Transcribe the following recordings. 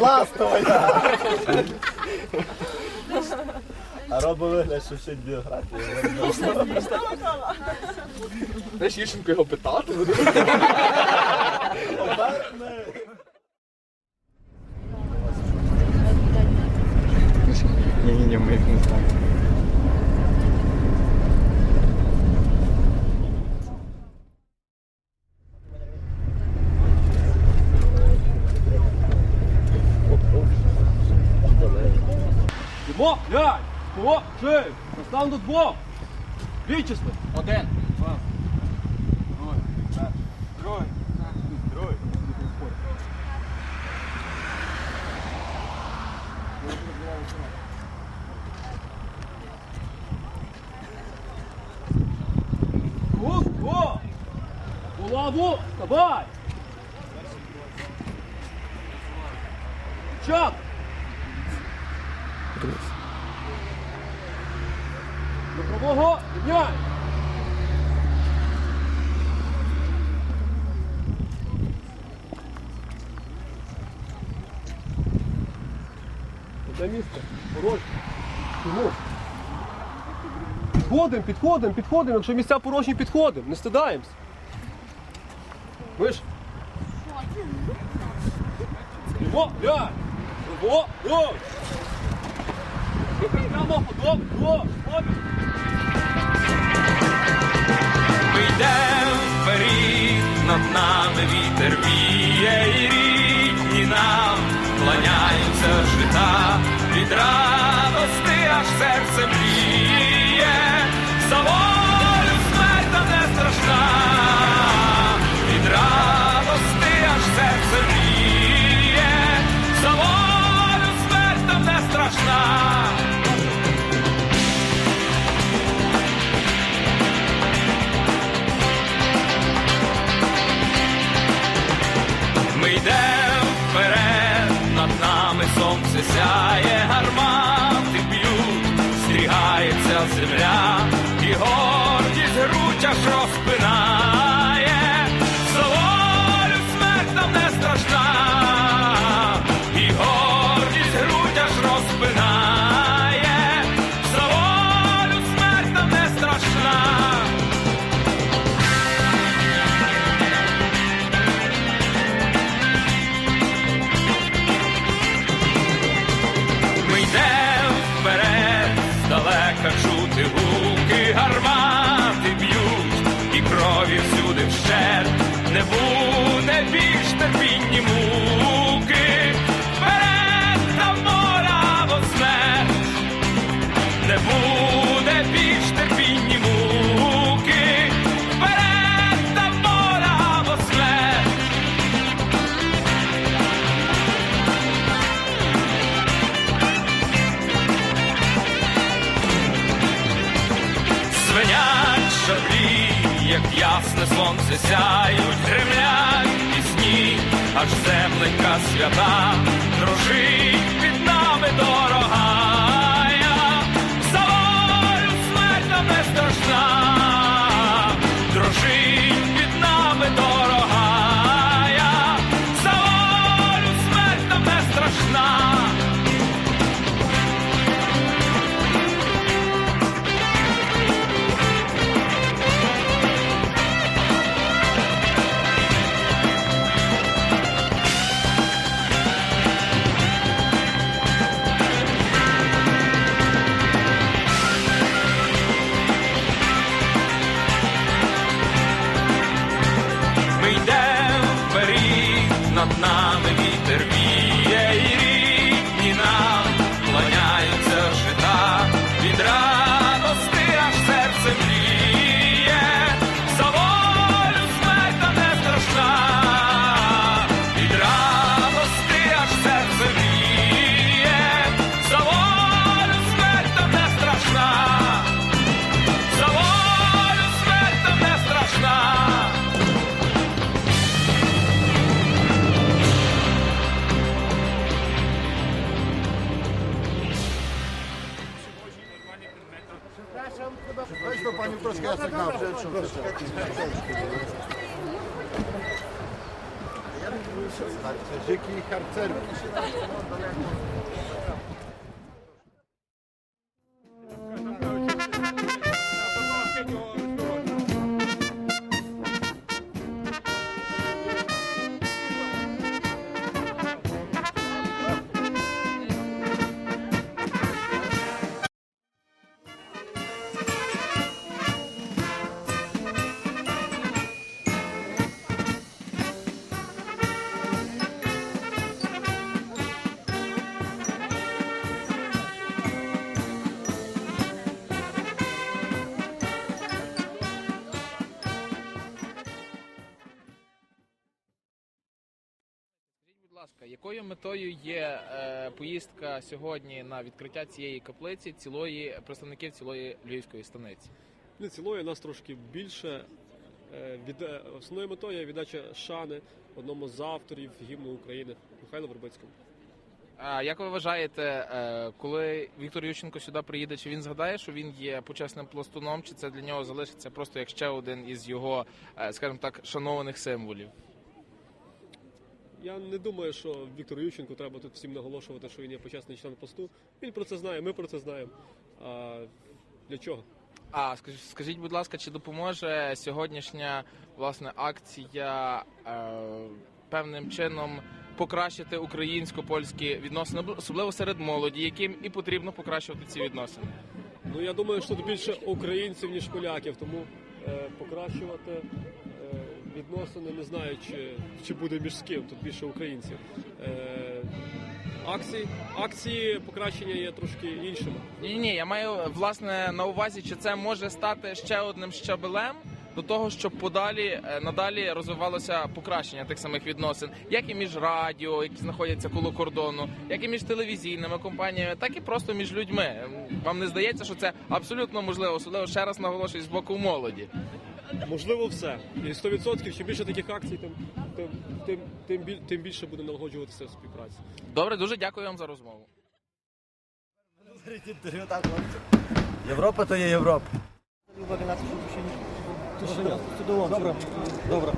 Ластова! А робить вигляд, що вчить біографію. Знаєш, Ющенко його питати буде. Ні-ні-ні, ми їх не знаємо. До двох! Вічисли! Один. Гук, во! Булаву! Давай! Підходимо, підходимо, підходимо. Якщо місця порожні, підходимо. Не стидаємось. Виш. Во, глянь! Во, во! Прямо, подоб, во, обі. Ми йдем вперед, над нами вітер віє, і рідні нам кланяються жита, від радости аж серце мріє, грудь аж як ясне сонце сяють, гремлять пісні, аж земленька свята, дружить під нами дорогая, вперед, Harcerzyki i harcerki. Метою є е, поїздка сьогодні на відкриття цієї каплиці цілої представників цілої львівської станиці? Не цілої нас трошки більше. Е, Від е, основною метою є віддача шани одному з авторів гімну України Михайлу Вербицькому. А як ви вважаєте, коли Віктор Ющенко сюди приїде, чи він згадає, що він є почесним пластуном, чи це для нього залишиться просто як ще один із його, скажімо так, шанованих символів? Я не думаю, що Віктору Ющенку треба тут всім наголошувати, що він є почесний член посту. Він про це знає, ми про це знаємо. А для чого? А скажіть, будь ласка, чи допоможе сьогоднішня власне акція е, певним чином покращити українсько-польські відносини, особливо серед молоді, яким і потрібно покращувати ці відносини? Ну я думаю, що тут більше українців, ніж поляків, тому е, покращувати е, відносини не знаю, чи, чи буде між з ким, тут більше українців. Е, акції, акції покращення є трошки іншими. Ні, ні, я маю власне на увазі, чи це може стати ще одним щабелем до того, щоб подалі е, надалі розвивалося покращення тих самих відносин, як і між радіо, які знаходяться коло кордону, як і між телевізійними компаніями, так і просто між людьми. Вам не здається, що це абсолютно можливо, особливо ще раз наголошую з боку молоді. Можливо, все. І 100% чим більше таких акцій, тим, тим, тим, тим, біль- тим більше буде налагоджуватися співпраця. Добре, дуже дякую вам за розмову. Європа то є Європа. Добре. Добре.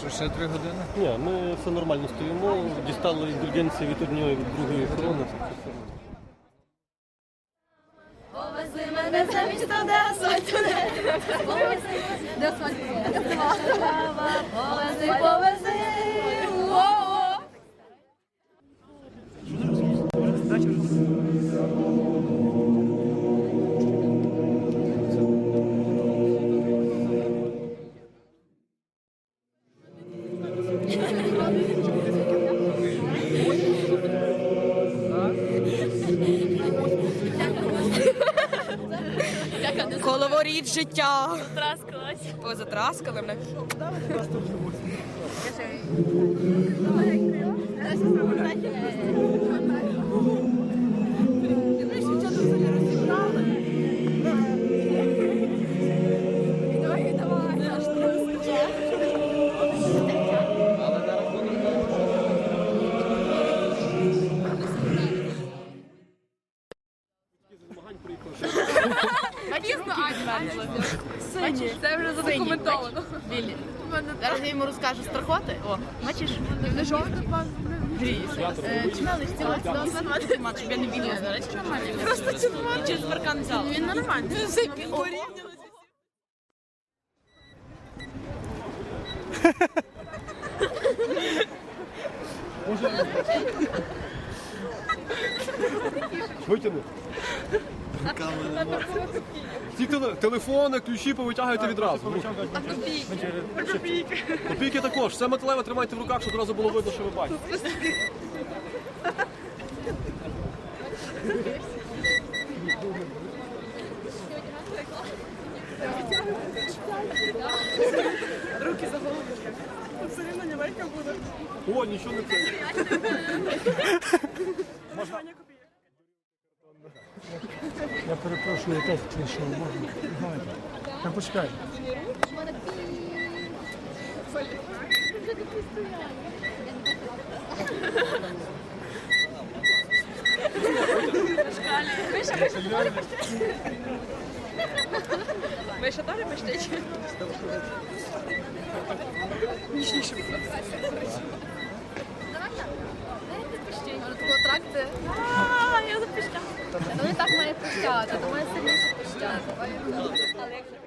Що ще три години? Ні, ми все нормально стоїмо, дістали індульгенції від однієї від другої охорони. Повези, де грієш. Чмели, стіло, стіло, щоб я не бігла. Зараз нормально. Просто червоно. Через паркан. Він нормальний. Витягни. Ті теле- телефони, ключі повитягуйте відразу. Копійки також. Все металеве тримайте в руках, щоб одразу було видно, що ви бачите. О, нічого не це. Я перепрошую, я теж прийшов. Можна? Знаєте. Та почекай. Миша теж пищить? Вона така атракція. А, я запищала. Ну і так має пищати, то має сильніше пищати.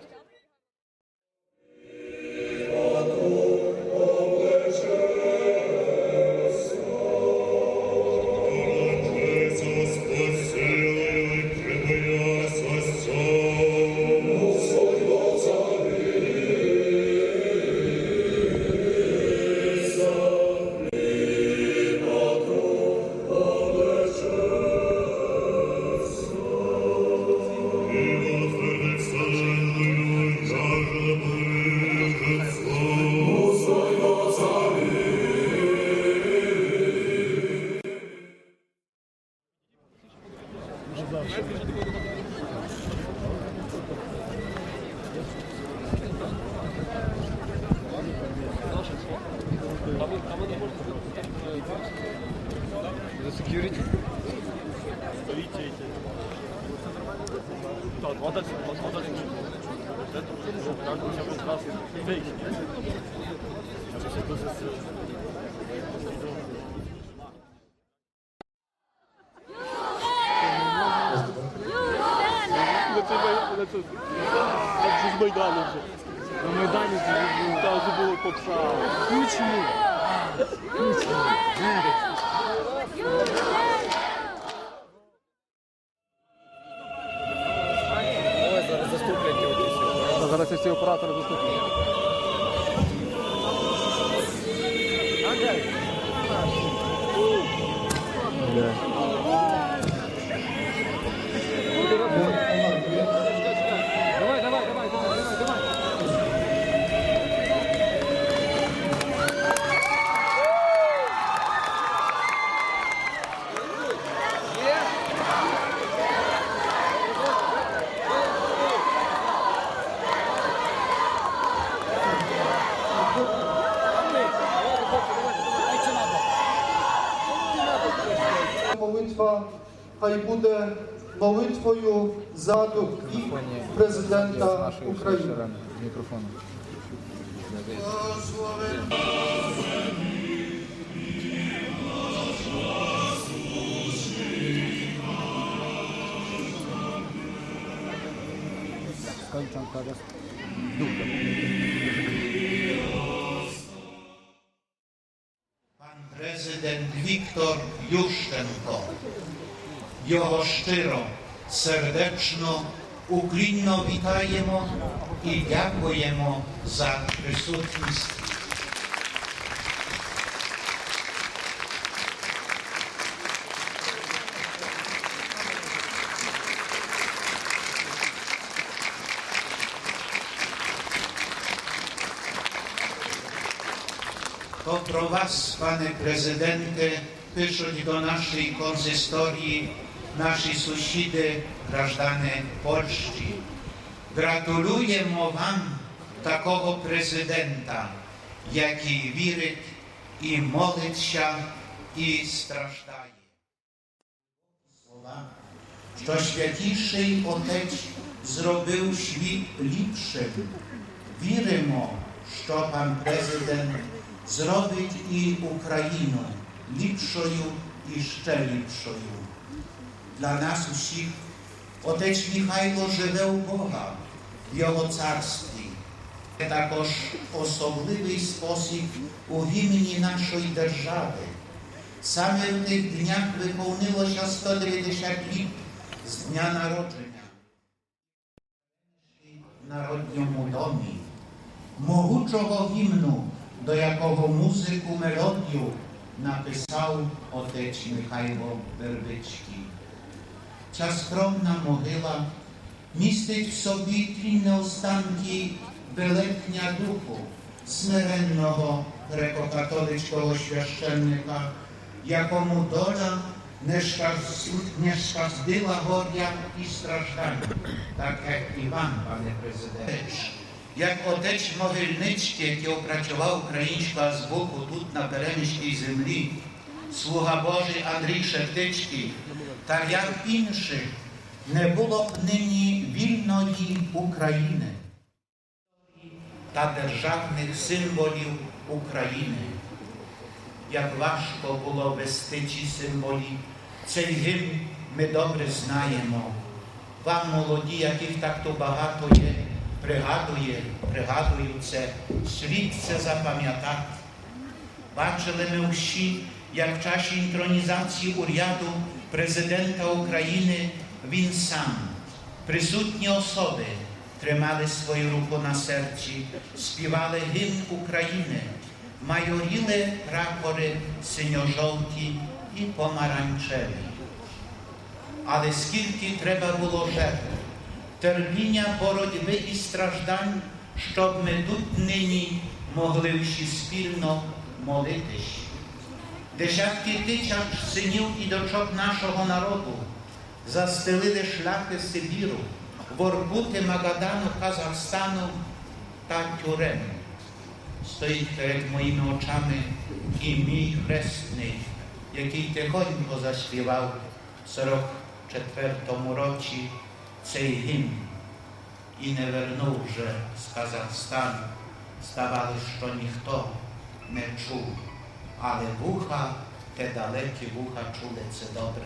Merci. Зараз всі оператори заступні. Давай, хай буде молитвою за дух і президента України. Пан президент Віктор Ющенко. Joho ščiro, srdečno, uklinno vitajemo i djakujemo za prisutnost. To Was, Panie Prezydencie, przyszedł do naszej konsystorii наші сусіди, граждани Польщі. Gratulujemy Wam такого президента, який вірить і молиться, і страждає. Слова, що святіший Отець зробив світ ліпшим. Віримо, що пан президент зробить і Україну ліпшою і ще ліпшою. Для нас усіх Отець Михайло живе у Бога в Його царстві. Це також особливий спосіб у імені нашої держави. Саме в тих днях виповнилося 190 літ з дня народження в народньому домі, могучого гімну, до якого музику мелодію написав отець Михайло Вербицький. Ця скромна могила містить в собі трінне останки велетня духу смиренного греко-католицького священника, якому доля не щас- не щастила горя і страждань, так як і вам, пане президенте. Як отець Могильницький, який опрацював українську азбуку тут на Переміській землі, слуга Божий Андрій Шептицький, та як інших не було б нині вільної України та державних символів України. Як важко було вести ці символи, цей гімн ми добре знаємо. Вам, молоді, яких так то багато є, пригадує, пригадую це, слід це запам'ятати. Бачили ми всі, як в часі інтронізації уряду президента України він сам, присутні особи тримали свою руку на серці, співали гімн України, майоріли прапори синьо-жовті і помаранчеві. Але скільки треба було жертв, терпіння боротьби і страждань, щоб ми тут нині могли всі спільно молитись. Десятки тисяч синів і дочок нашого народу застелили шляхи Сибіру, Воркути, Магадану, Казахстану та тюрем. Стоїть перед моїми очами і мій хресний, який тихонько заспівав в 44-му році цей гімн і не вернув вже з Казахстану. Ставало, що ніхто не чув, але вуха, те далекі вуха чули це добре.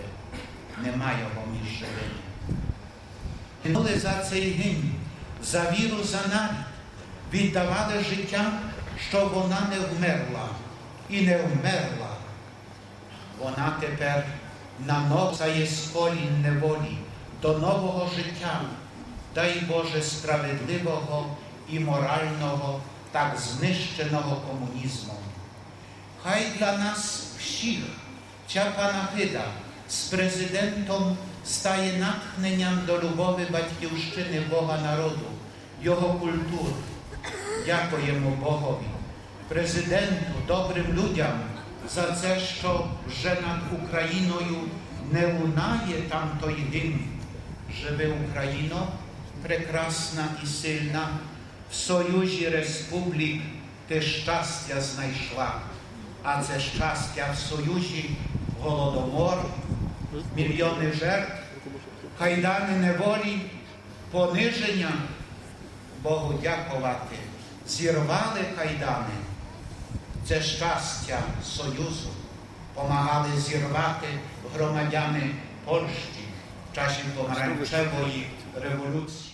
Нема його між живими. Гинули за цей гімн, за віру за нарід, віддавали життя, щоб вона не вмерла і не вмерла. Вона тепер наносає з колін неволі до нового життя, дай Боже справедливого і морального, так знищеного комунізмом. Хай для нас всіх ця панахида з президентом стає натхненням до любові батьківщини Бога народу, його культури. Дякуємо Богові, президенту, добрим людям за це, що вже над Україною не лунає там той гімн. Живи Україно, прекрасна і сильна, в Союзі Республік ти щастя знайшла, а це щастя в Союзі голодомор, мільйони жертв, кайдани неволі, пониження, Богу дякувати, зірвали кайдани. Це щастя Союзу, помагали зірвати громадяни Польщі. В часі помаранчевої революції.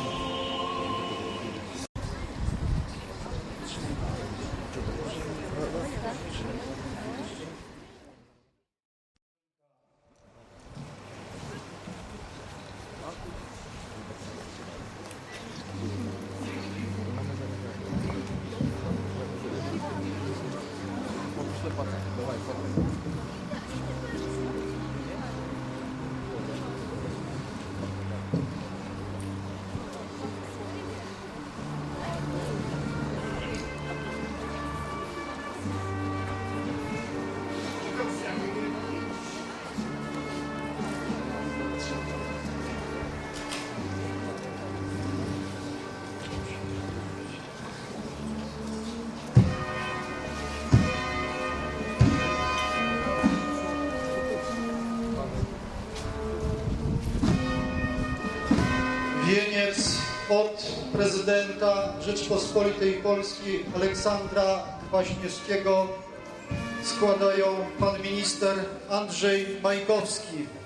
发财，都发财。Od prezydenta Rzeczpospolitej Polskiej Aleksandra Kwaśniewskiego składają pan minister Andrzej Majkowski.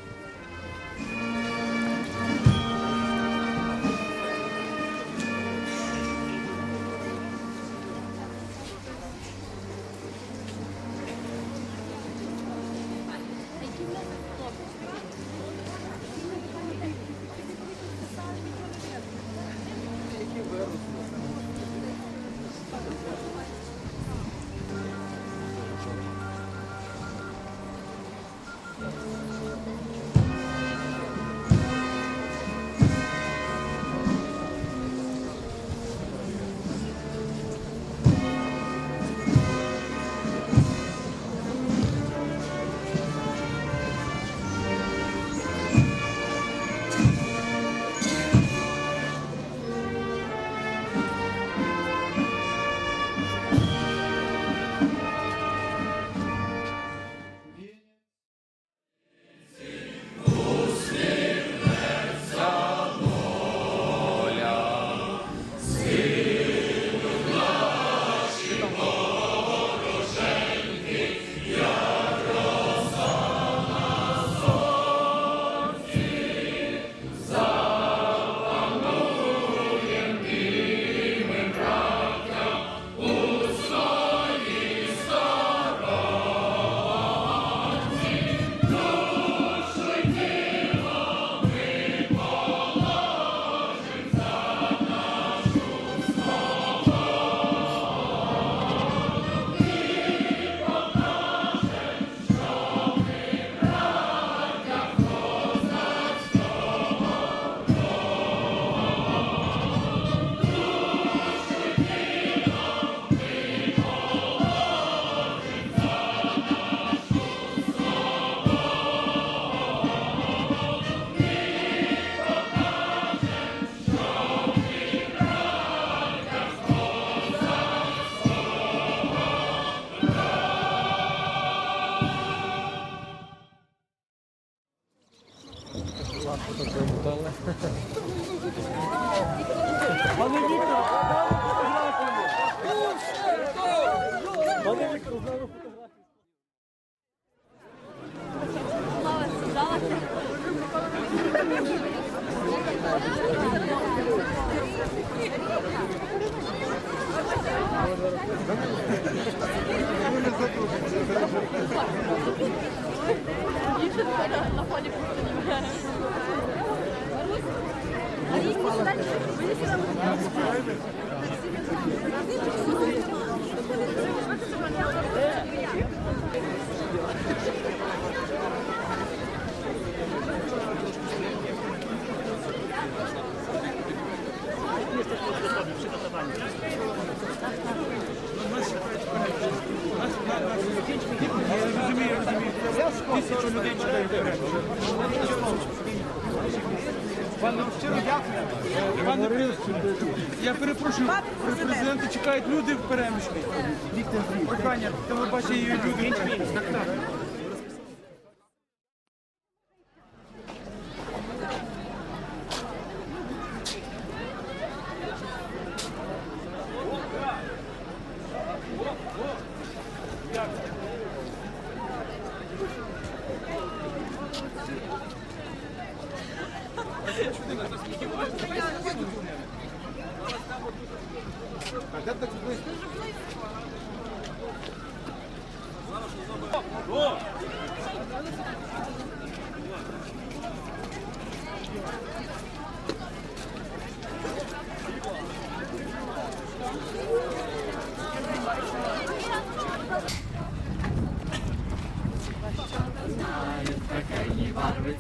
Пане Віктор, дали фотографію. Пане Віктор, дали фотографію. Я перепрошую, президенти чекають переміжні. Прохання, телебачення і люди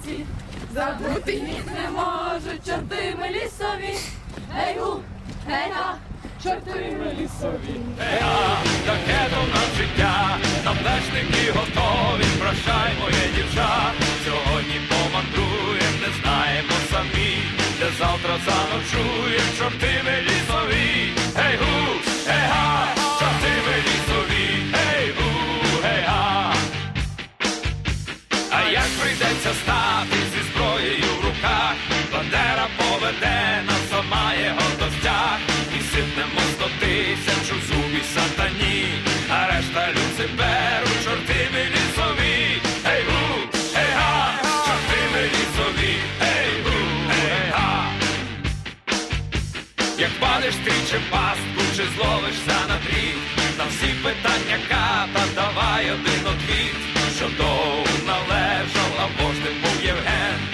переміжні. Забути їх не можуть чорти ми лісові. Ей гу, ей га, чорти ми лісові. Таке то нам життя, нам лешники готові, прощай, моє дівча. Сьогодні помандруєм, не знаємо самі, де завтра заночуєм, чорти ми лісові. Ей гу, ей прийдеться стати зі зброєю в руках, Бандера поведе нас його до стяг, і сипнемо сто тисяч у зубі сатані, а решта люциберу, чорти ми лісові, ей гу, ей га, чорти ми лісові, ей гу, ей га. Як падеш ти чи пастку, чи зловишся на дріт, на всі питання ката, давай один отвіт, що довго належав, а your hand.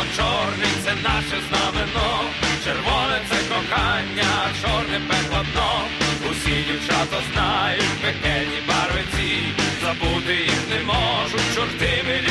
Бо чорний це наше знамено, червоне це кохання, чорне пекло дно. Усі дівчата знають пекельні барвиці, забути їх не можуть, чорти білі.